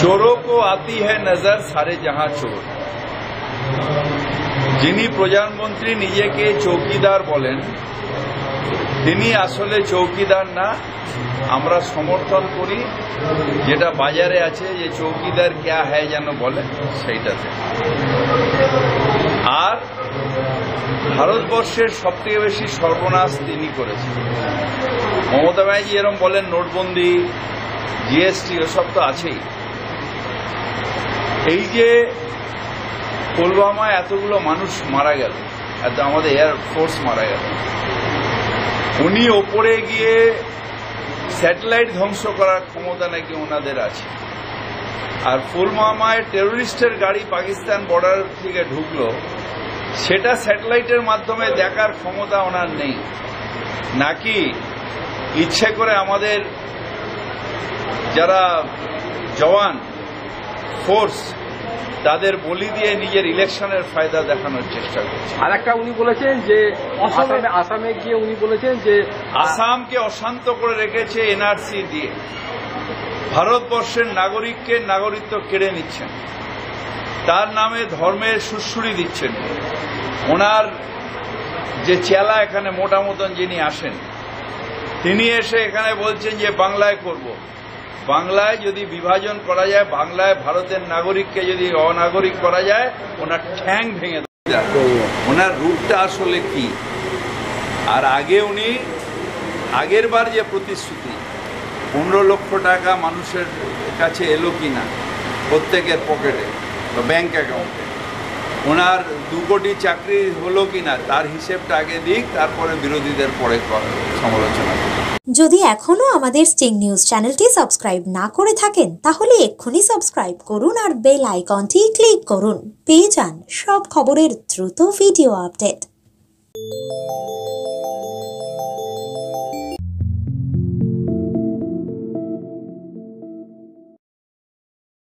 চোরও কো আতি হ্যায় নজর সারে জাহা চোর যিনি প্রধানমন্ত্রী নিজেকে চৌকিদার বলেন তিনি আসলে চৌকিদার না আমরা সমর্থন করি যেটা বাজারে আছে যে চৌকিদার ক্যা হ্যায় যেন বলে সেইটাতে আর ভারতবর্ষের সবথেকে বেশি সর্বনাশ তিনি করেছেন। মমতা ব্যানার্জি এরম বলেন, নোটবন্দি জিএসটি ওসব তো আছেই। এই যে পুলওয়ামায় এতগুলো মানুষ মারা গেল এত আমাদের এয়ার ফোর্স মারা গেল। উনি ওপরে গিয়ে স্যাটেলাইট ধ্বংস করার ক্ষমতা নাকি ওনাদের আছে। আর পুলওয়ামায় টেরোরিস্টের গাড়ি পাকিস্তান বর্ডার থেকে ঢুকলো, সেটা স্যাটেলাইটের মাধ্যমে দেখার ক্ষমতা ওনার নেই। নাকি ইচ্ছে করে আমাদের যারা জওয়ান ফোর্স তাদের বলি দিয়ে নিজের ইলেকশনের ফায়দা দেখানোর চেষ্টা করছে। আর একটা উনি বলেছেন যে আসামে আসামে গিয়ে উনি বলেছেন যে আসামকে অশান্ত করে রেখেছে এনআরসি দিয়ে। ভারতবর্ষের নাগরিককে নাগরিকত্ব কেড়ে নিচ্ছেন। তার নামে ধর্মের সুশ্রুরি দিচ্ছেন। ওনার যে চেলা এখানে মোটা মতন যিনি আসেন তিনি এসে এখানে বলছেন যে বাংলায় করব। বাংলায় যদি বিভাজন করা যায়, বাংলায় ভারতের নাগরিককে যদি অনাগরিক করা যায়, ওনার ঠ্যাং ভেঙে ওনার রূপটা আসলে কি? আর আগে উনি, আগের বার যে প্রতিশ্রুতি, পনেরো লক্ষ টাকা মানুষের কাছে এলো কি না প্রত্যেকের পকেটে, বা ব্যাংক অ্যাকাউন্টে। ওনার দু কোটি চাকরি হলো কিনা, তার হিসেবটা আগে দিক, তারপরে বিরোধীদের পরে সমালোচনা যদি এখনও আমাদের স্টিং নিউজ চ্যানেলটি সাবস্ক্রাইব না করে থাকেন, তাহলে এক্ষুনি সাবস্ক্রাইব করুন আর বেল আইকনটি ক্লিক করুন। পেয়ে যান সব খবরের দ্রুত ভিডিও আপডেট।